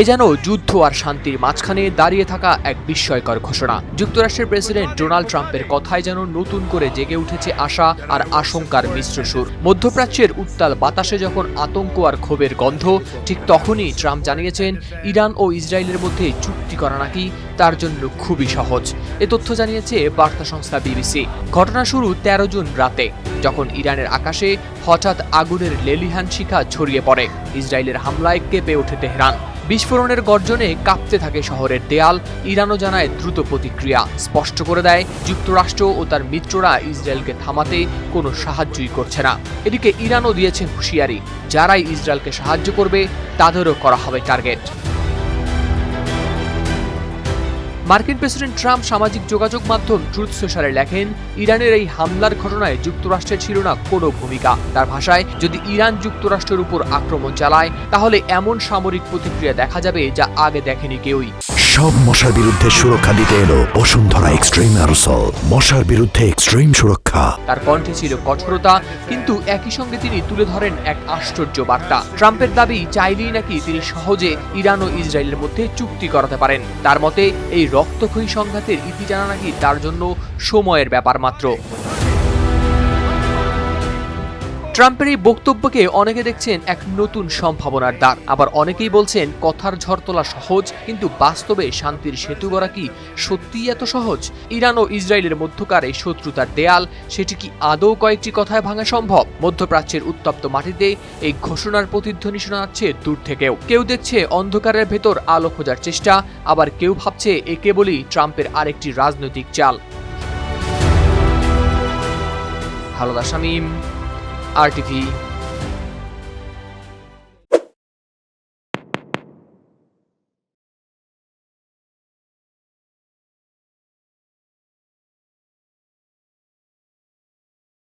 এ যেন যুদ্ধ আর শান্তির মাঝখানে দাঁড়িয়ে থাকা এক বিস্ময়কর ঘোষণা। যুক্তরাষ্ট্রের প্রেসিডেন্ট ডোনাল্ড ট্রাম্পের কথায় যেন নতুন করে জেগে উঠেছে আশা আর আশঙ্কার মিশ্র সুর। মধ্যপ্রাচ্যের উত্তাল বাতাসে যখন আতঙ্ক আর ক্ষোভের গন্ধ, ঠিক তখনই ট্রাম্প জানিয়েছেন, ইরান ও ইসরায়েলের মধ্যে চুক্তি করা নাকি তার জন্য খুবই সহজ। এ তথ্য জানিয়েছে বার্তা সংস্থা বিবিসি। ঘটনা শুরু তেরো জুন রাতে, যখন ইরানের আকাশে হঠাৎ আগুনের লেলিহান শিখা ছড়িয়ে পড়ে। ইসরায়েলের হামলায় কেঁপে ওঠে তেহরান। বিস্ফোরণের গর্জনে কাঁপতে থাকে শহরের দেয়াল। ইরানও জানায় দ্রুত প্রতিক্রিয়া। স্পষ্ট করে দেয়, যুক্তরাষ্ট্র ও তার মিত্ররা ইসরায়েলকে থামাতে কোনো সাহায্যই করছে না। এদিকে ইরানও দিয়েছে হুঁশিয়ারি। যারাই ইসরায়েলকে সাহায্য করবে, তাদেরও করা হবে টার্গেট। মার্কিন প্রেসিডেন্ট ট্রাম্প সামাজিক যোগাযোগ মাধ্যম ট্রুথ সোশ্যালে লেখেন, ইরানের এই হামলার ঘটনায় যুক্তরাষ্ট্রের ছিল না কোনো ভূমিকা। তার ভাষায়, যদি ইরান যুক্তরাষ্ট্রের উপর আক্রমণ চালায়, তাহলে এমন সামরিক প্রতিক্রিয়া দেখা যাবে যা আগে দেখেনি কেউই। সব মশার বিরুদ্ধে সুরক্ষা দিতে এলো বসুন্ধরা এক্সট্রিম অ্যারোসল। মশার বিরুদ্ধে এক্সট্রিম সুরক্ষা। তার কণ্ঠে ছিল কঠোরতা, কিন্তু একই সঙ্গে তিনি তুলে ধরেন এক আশ্চর্য বার্তা। ট্রাম্পের দাবি, চাইলেই নাকি তিনি সহজে ইরান ও ইসরায়েলের মধ্যে চুক্তি করাতে পারেন। তার মতে, এই রক্তক্ষয়ী সংঘাতের ইতি জানা নাকি তার জন্য সময়ের ব্যাপার মাত্র। ট্রাম্পের এই বক্তব্যকে অনেকে দেখছেন এক নতুন সম্ভাবনার দ্বার। আবার অনেকেই বলছেন কথার ঝড় তোলা সহজ, কিন্তু বাস্তবে শান্তির সেতু গড়া কি সত্যিই এত সহজ? ইরান ও ইসরায়েলের মধ্যকার এই শত্রুতার দেয়াল, সেটি কি আদৌ কয়েকটি কথায় ভাঙা সম্ভব? মধ্যপ্রাচ্যের উত্তপ্ত মাটিতে এই ঘোষণার প্রতিধ্বনি শোনা যাচ্ছে দূর থেকেও। কেউ দেখছে অন্ধকারের ভেতর আলো খোঁজার চেষ্টা, আবার কেউ ভাবছে এ কেবলই ট্রাম্পের আরেকটি রাজনৈতিক চাল। হালদা শামীম RTV